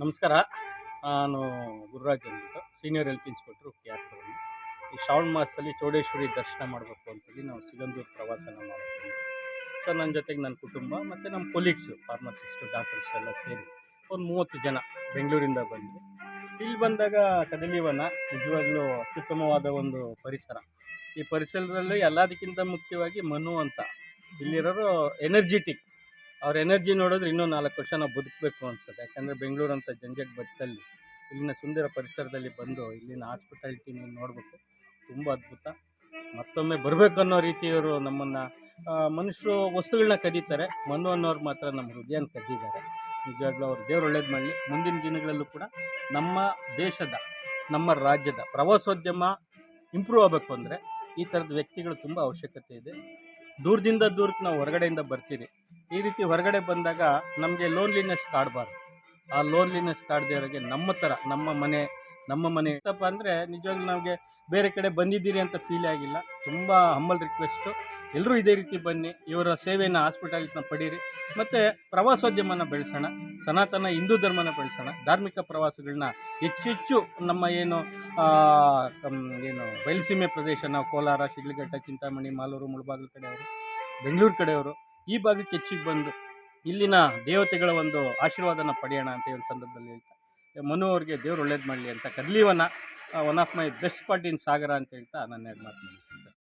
ನಮಸ್ಕಾರ. ನಾನು ಗುರುರಾಜ್ ಅಂದ್ಬಿಟ್ಟು senior health inspector K R Puram. ಈ ಶ್ರಾವಣ ಮಾಸದಲ್ಲಿ ಚೌಡೇಶ್ವರಿ ದರ್ಶನ ಮಾಡಬೇಕು ಅಂತೇಳಿ ನಾವು ಸಿಗಂದೂರು ಪ್ರವಾಸನ ಮಾಡ್ತೀವಿ. ಸೊ ನನ್ನ ಜೊತೆಗೆ ನನ್ನ ಕುಟುಂಬ ಮತ್ತು ನಮ್ಮ ಕೊಲೀಗ್ಸು ಫಾರ್ಮಸಿಸ್ಟು ಡಾಕ್ಟರ್ಸ್ ಎಲ್ಲ ಸೇರಿ ಒಂದು ಮೂವತ್ತು ಜನ ಬೆಂಗಳೂರಿಂದ ಬಂದ್ವಿ. ಇಲ್ಲಿ ಬಂದಾಗ ಕದಲಿವನ ನಿಜವಾಗ್ಲೂ ಅತ್ಯುತ್ತಮವಾದ ಒಂದು ಪರಿಸರ. ಈ ಪರಿಸರದಲ್ಲಿ ಎಲ್ಲದಕ್ಕಿಂತ ಮುಖ್ಯವಾಗಿ ಮನು ಅಂತ. ಇಲ್ಲಿರೋರು ಎನರ್ಜಿಟಿಕ್ ಅವ್ರ ಎನರ್ಜಿ ನೋಡಿದ್ರೆ ಇನ್ನೂ ನಾಲ್ಕು ವರ್ಷ ನಾವು ಬದುಕಬೇಕು ಅನ್ಸುತ್ತೆ. ಯಾಕಂದರೆ ಬೆಂಗಳೂರು ಅಂತ ಜಂಜಟ್ ಬದುಕಲ್ಲಿ ಇಲ್ಲಿನ ಸುಂದರ ಪರಿಸರದಲ್ಲಿ ಬಂದು ಇಲ್ಲಿನ ಹಾಸ್ಪಿಟಾಲಿಟಿ ನೀವು ನೋಡಬೇಕು. ತುಂಬ ಅದ್ಭುತ. ಮತ್ತೊಮ್ಮೆ ಬರಬೇಕು ಅನ್ನೋ ರೀತಿಯವರು ನಮ್ಮನ್ನು ಮನುಷ್ಯರು ವಸ್ತುಗಳನ್ನ ಕದೀತಾರೆ. ಮನು ಅನ್ನೋರು ಮಾತ್ರ ನಮ್ಮ ಹೃದಯನ ಕದ್ದಿದ್ದಾರೆ ನಿಜವಾಗ್ಲೂ ಅವ್ರು ದೇವ್ರು ಒಳ್ಳೇದು ಮಾಡಲಿ. ಮುಂದಿನ ದಿನಗಳಲ್ಲೂ ಕೂಡ ನಮ್ಮ ದೇಶದ, ನಮ್ಮ ರಾಜ್ಯದ ಪ್ರವಾಸೋದ್ಯಮ ಇಂಪ್ರೂವ್ ಆಗಬೇಕು ಅಂದರೆ ಈ ಥರದ ವ್ಯಕ್ತಿಗಳು ತುಂಬ ಅವಶ್ಯಕತೆ ಇದೆ. ದೂರದಿಂದ ದೂರಕ್ಕೆ ನಾವು ಹೊರಗಡೆಯಿಂದ ಬರ್ತೀರಿ. ಈ ರೀತಿ ಹೊರಗಡೆ ಬಂದಾಗ ನಮಗೆ ಲೋನ್ಲಿನೆಸ್ ಕಾಡಬಾರ್ದು. ಆ ಲೋನ್ಲಿನೆಸ್ ಕಾಡದೇ ಇರೋಗೆ ನಮ್ಮ ಥರ, ನಮ್ಮ ಮನೆ ನಮ್ಮ ಮನೆ ತಪ್ಪ ಅಂದರೆ ನಿಜವಾಗ್ಲೂ ನಮಗೆ ಬೇರೆ ಕಡೆ ಬಂದಿದ್ದೀರಿ ಅಂತ ಫೀಲ್ ಆಗಿಲ್ಲ. ತುಂಬ ಹಂಬಲ್ ರಿಕ್ವೆಸ್ಟು ಎಲ್ಲರೂ ಇದೇ ರೀತಿ ಬನ್ನಿ, ಇವರ ಸೇವೆಯನ್ನು ಹಾಸ್ಪಿಟಾಲಿಟಿನ ಪಡೀರಿ. ಮತ್ತು ಪ್ರವಾಸೋದ್ಯಮನ ಬೆಳೆಸೋಣ, ಸನಾತನ ಹಿಂದೂ ಧರ್ಮನ ಬೆಳೆಸೋಣ, ಧಾರ್ಮಿಕ ಪ್ರವಾಸಗಳನ್ನ ಹೆಚ್ಚೆಚ್ಚು ನಮ್ಮ ಏನು ಏನು, ಬಯಲುಸೀಮೆ ಪ್ರದೇಶ, ನಾವು ಕೋಲಾರ, ಶಿಡ್ಲಘಟ್ಟ, ಚಿಂತಾಮಣಿ, ಮಾಲೂರು, ಮುಳಬಾಗಿಲು ಕಡೆಯವರು, ಬೆಂಗಳೂರು ಕಡೆಯವರು ಈ ಭಾಗಕ್ಕೆ ಹೆಚ್ಚಿಗೆ ಬಂದು ಇಲ್ಲಿನ ದೇವತೆಗಳ ಒಂದು ಆಶೀರ್ವಾದನ ಪಡೆಯೋಣ ಅಂತ ಈ ಒಂದು ಸಂದರ್ಭದಲ್ಲಿ ಮನು ಅವ್ರಿಗೆ ದೇವ್ರು ಒಳ್ಳೇದು ಮಾಡಲಿ ಅಂತ ಕರ್ಲೀವನ one of my best spot in Sagara ಅಂತ ಹೇಳ್ತಾ ನನ್ನ ಎರಡು ಮಾತು.